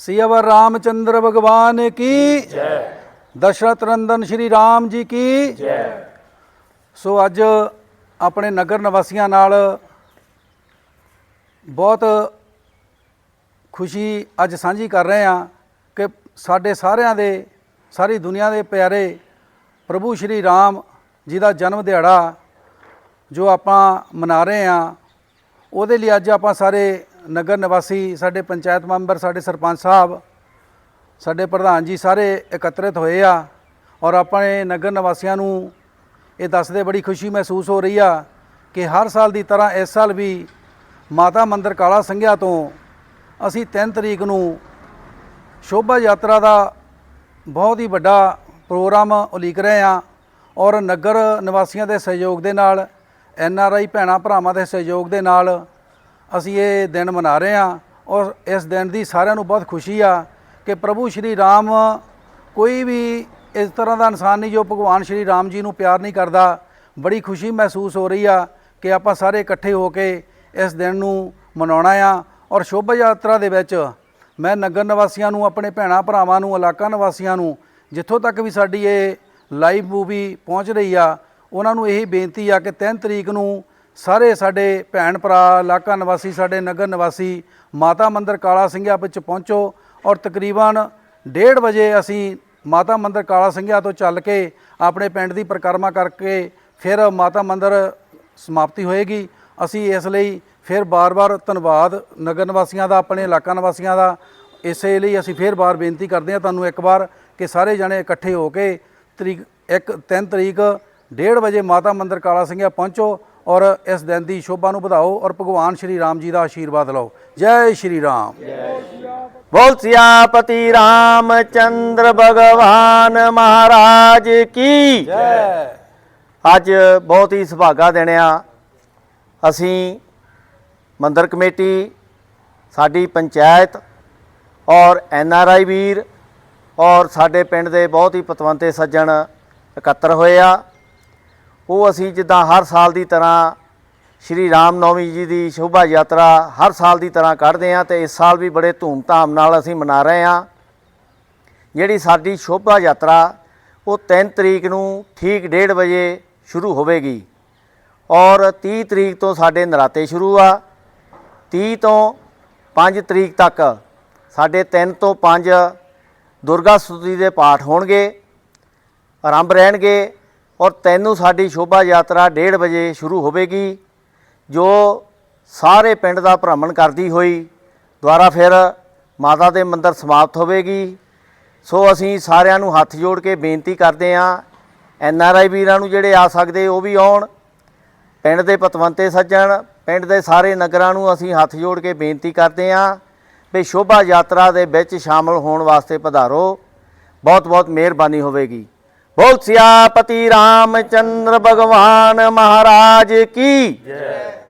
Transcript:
सियावर रामचंद्र भगवान की ਦਸ਼ਰਥ ਨੰਦਨ ਸ਼੍ਰੀ ਰਾਮ ਜੀ ਕੀ ਸੋ ਅੱਜ ਆਪਣੇ ਨਗਰ ਨਿਵਾਸੀਆਂ ਨਾਲ ਬਹੁਤ ਖੁਸ਼ੀ ਅੱਜ ਸਾਂਝੀ ਕਰ ਰਹੇ ਹਾਂ ਕਿ ਸਾਡੇ ਸਾਰਿਆਂ ਦੇ ਸਾਰੀ ਦੁਨੀਆ ਦੇ ਪਿਆਰੇ ਪ੍ਰਭੂ ਸ਼੍ਰੀ ਰਾਮ ਜੀ ਦਾ ਜਨਮ ਦਿਹਾੜਾ ਜੋ ਆਪਾਂ ਮਨਾ ਰਹੇ ਹਾਂ ਉਹਦੇ ਲਈ ਅੱਜ ਆਪਾਂ ਸਾਰੇ ਨਗਰ ਨਿਵਾਸੀ, ਸਾਡੇ ਪੰਚਾਇਤ ਮੈਂਬਰ, ਸਾਡੇ ਸਰਪੰਚ ਸਾਹਿਬ, ਸਾਡੇ ਪ੍ਰਧਾਨ ਜੀ ਸਾਰੇ ਇਕੱਤਰਿਤ ਹੋਏ ਆ ਔਰ ਆਪਣੇ ਨਗਰ ਨਿਵਾਸੀਆਂ ਨੂੰ ਇਹ ਦੱਸਦੇ ਬੜੀ ਖੁਸ਼ੀ ਮਹਿਸੂਸ ਹੋ ਰਹੀ ਆ ਕਿ ਹਰ ਸਾਲ ਦੀ ਤਰ੍ਹਾਂ ਇਸ ਸਾਲ ਵੀ ਮਾਤਾ ਮੰਦਰ ਕਾਲਾ ਸੰਘਿਆ ਤੋਂ ਅਸੀਂ 3 ਤਰੀਕ ਨੂੰ ਸ਼ੋਭਾ ਯਾਤਰਾ ਦਾ ਬਹੁਤ ਹੀ ਵੱਡਾ ਪ੍ਰੋਗਰਾਮ ਉਲੀਕ ਰਹੇ ਆ ਔਰ ਨਗਰ ਨਿਵਾਸੀਆਂ ਦੇ ਸਹਿਯੋਗ ਦੇ ਨਾਲ, ਐਨ ਆਰ ਆਈ ਭੈਣਾਂ ਭਰਾਵਾਂ ਦੇ ਸਹਿਯੋਗ ਦੇ ਨਾਲ ਅਸੀਂ ਇਹ ਦਿਨ ਮਨਾ ਰਹੇ ਹਾਂ ਔਰ ਇਸ ਦਿਨ ਦੀ ਸਾਰਿਆਂ ਨੂੰ ਬਹੁਤ ਖੁਸ਼ੀ ਆ ਕਿ ਪ੍ਰਭੂ ਸ਼੍ਰੀ ਰਾਮ ਕੋਈ ਵੀ ਇਸ ਤਰ੍ਹਾਂ ਦਾ ਇਨਸਾਨ ਨਹੀਂ ਜੋ ਭਗਵਾਨ ਸ਼੍ਰੀ ਰਾਮ ਜੀ ਨੂੰ ਪਿਆਰ ਨਹੀਂ ਕਰਦਾ। ਬੜੀ ਖੁਸ਼ੀ ਮਹਿਸੂਸ ਹੋ ਰਹੀ ਆ ਕਿ ਆਪਾਂ ਸਾਰੇ ਇਕੱਠੇ ਹੋ ਕੇ ਇਸ ਦਿਨ ਨੂੰ ਮਨਾਉਣਾ ਆ ਔਰ ਸ਼ੋਭਾ ਯਾਤਰਾ ਦੇ ਵਿੱਚ ਮੈਂ ਨਗਰ ਨਿਵਾਸੀਆਂ ਨੂੰ, ਆਪਣੇ ਭੈਣਾਂ ਭਰਾਵਾਂ ਨੂੰ, ਇਲਾਕਾ ਨਿਵਾਸੀਆਂ ਨੂੰ, ਜਿੱਥੋਂ ਤੱਕ ਵੀ ਸਾਡੀ ਇਹ ਲਾਈਵ ਮੂਵੀ ਪਹੁੰਚ ਰਹੀ ਆ, ਉਹਨਾਂ ਨੂੰ ਇਹੀ ਬੇਨਤੀ ਆ ਕਿ 3 ਤਰੀਕ ਨੂੰ ਸਾਰੇ ਸਾਡੇ ਭੈਣ ਭਰਾ, ਇਲਾਕਾ ਨਿਵਾਸੀ, ਸਾਡੇ ਨਗਰ ਨਿਵਾਸੀ, ਮਾਤਾ ਮੰਦਰ ਕਾਲਾ ਸਿੰਘਿਆ ਵਿੱਚ ਪਹੁੰਚੋ ਔਰ ਤਕਰੀਬਨ 1:30 ਵਜੇ ਅਸੀਂ ਮਾਤਾ ਮੰਦਰ ਕਾਲਾ ਸਿੰਘਿਆ ਤੋਂ ਚੱਲ ਕੇ ਆਪਣੇ ਪਿੰਡ ਦੀ ਪਰਿਕਰਮਾ ਕਰਕੇ ਫਿਰ ਮਾਤਾ ਮੰਦਰ ਸਮਾਪਤੀ ਹੋਏਗੀ। ਅਸੀਂ ਇਸ ਲਈ ਫਿਰ ਬਾਰ-ਬਾਰ ਧੰਨਵਾਦ ਨਗਰ ਨਿਵਾਸੀਆਂ ਦਾ, ਆਪਣੇ ਇਲਾਕਾ ਨਿਵਾਸੀਆਂ ਦਾ। ਇਸੇ ਲਈ ਅਸੀਂ ਫਿਰ ਬਾਰ ਬੇਨਤੀ ਕਰਦੇ ਹਾਂ ਤੁਹਾਨੂੰ ਇੱਕ ਵਾਰ ਕਿ ਸਾਰੇ ਜਣੇ ਇਕੱਠੇ ਹੋ ਕੇ ਤਰੀਕ ਇੱਕ 3 ਤਰੀਕ 1:30 ਵਜੇ ਮਾਤਾ ਮੰਦਰ ਕਾਲਾ ਸਿੰਘਿਆ ਪਹੁੰਚੋ ਔਰ ਇਸ ਦਿਨ ਦੀ ਸ਼ੋਭਾ ਨੂੰ ਵਧਾਓ ਔਰ ਭਗਵਾਨ ਸ਼੍ਰੀ ਰਾਮ ਜੀ ਦਾ ਆਸ਼ੀਰਵਾਦ ਲਓ। ਜੈ ਸ਼੍ਰੀ ਰਾਮ। ਬੋਲ ਸਿਆਪਤੀ ਰਾਮ ਚੰਦਰ ਭਗਵਾਨ ਮਹਾਰਾਜ ਕੀ? ਜੈ। ਅੱਜ ਬਹੁਤ ਹੀ ਸੁਭਾਗਾ ਦੇਣਿਆ ਅਸੀਂ ਮੰਦਰ ਕਮੇਟੀ ਸਾਡੀ ਪੰਚਾਇਤ ਔਰ ਐਨ ਆਰ ਆਈ ਵੀਰ ਔਰ ਸਾਡੇ ਪਿੰਡ ਦੇ ਬਹੁਤ ਹੀ ਪਤਵੰਤੇ ਸੱਜਣ ਇਕੱਤਰ ਹੋਏ ਆ। ਉਹ ਅਸੀਂ ਜਿੱਦਾਂ ਹਰ ਸਾਲ ਦੀ ਤਰ੍ਹਾਂ ਸ਼੍ਰੀ ਰਾਮ ਨੌਮੀ ਜੀ ਦੀ ਸ਼ੋਭਾ ਯਾਤਰਾ ਹਰ ਸਾਲ ਦੀ ਤਰ੍ਹਾਂ ਕੱਢਦੇ ਆ ਤੇ ਇਸ ਸਾਲ ਵੀ ਬੜੇ ਧੂਮ-ਧਾਮ ਨਾਲ ਅਸੀਂ ਮਨਾ ਰਹੇ ਆ ਜਿਹੜੀ ਸਾਡੀ ਸ਼ੋਭਾ ਯਾਤਰਾ, ਉਹ 3 ਤਰੀਕ ਨੂੰ ਠੀਕ 1:30 ਵਜੇ ਸ਼ੁਰੂ ਹੋਵੇਗੀ ਔਰ 30 ਤਰੀਕ ਤੋਂ ਸਾਡੇ ਨਰਾਤੇ ਸ਼ੁਰੂ ਆ। 30 ਤੋਂ 5 ਤਰੀਕ ਤੱਕ ਸਾਡੇ 3 ਤੋਂ 5 ਦੁਰਗਾ ਸਤੁਤੀ ਦੇ ਪਾਠ ਹੋਣਗੇ, ਆਰੰਭ ਰਹਿਣਗੇ। ਔਰ ਤੈਨੂੰ ਸਾਡੀ ਸ਼ੋਭਾ ਯਾਤਰਾ 1:30 ਵਜੇ ਸ਼ੁਰੂ ਹੋਵੇਗੀ, ਜੋ ਸਾਰੇ ਪਿੰਡ ਦਾ ਭ੍ਰਮਣ ਕਰਦੀ ਹੋਈ, ਦੁਆਰਾ ਫਿਰ ਮਾਤਾ ਦੇ ਮੰਦਿਰ ਸਮਾਪਤ ਹੋਵੇਗੀ। ਸੋ ਅਸੀਂ ਸਾਰਿਆਂ ਨੂੰ ਹੱਥ ਜੋੜ ਕੇ ਬੇਨਤੀ ਕਰਦੇ ਹਾਂ, ਐਨ ਆਰ ਆਈ ਵੀਰਾਂ ਨੂੰ ਜਿਹੜੇ ਆ ਸਕਦੇ ਉਹ ਵੀ ਆਉਣ, ਪਿੰਡ ਦੇ ਪਤਵੰਤੇ ਸੱਜਣ, ਪਿੰਡ ਦੇ ਸਾਰੇ ਨਗਰਾਂ ਨੂੰ ਅਸੀਂ ਹੱਥ ਜੋੜ ਕੇ ਬੇਨਤੀ ਕਰਦੇ ਹਾਂ ਵੀ ਸ਼ੋਭਾ ਯਾਤਰਾ ਦੇ ਵਿੱਚ ਸ਼ਾਮਲ ਹੋਣ ਵਾਸਤੇ ਪਧਾਰੋ। ਬਹੁਤ ਬਹੁਤ ਮਿਹਰਬਾਨੀ ਹੋਵੇਗੀ। ਬੋਲ ਸਿਆਪਤੀ ਰਾਮਚੰਦਰ ਭਗਵਾਨ ਮਹਾਰਾਜ ਕੀ?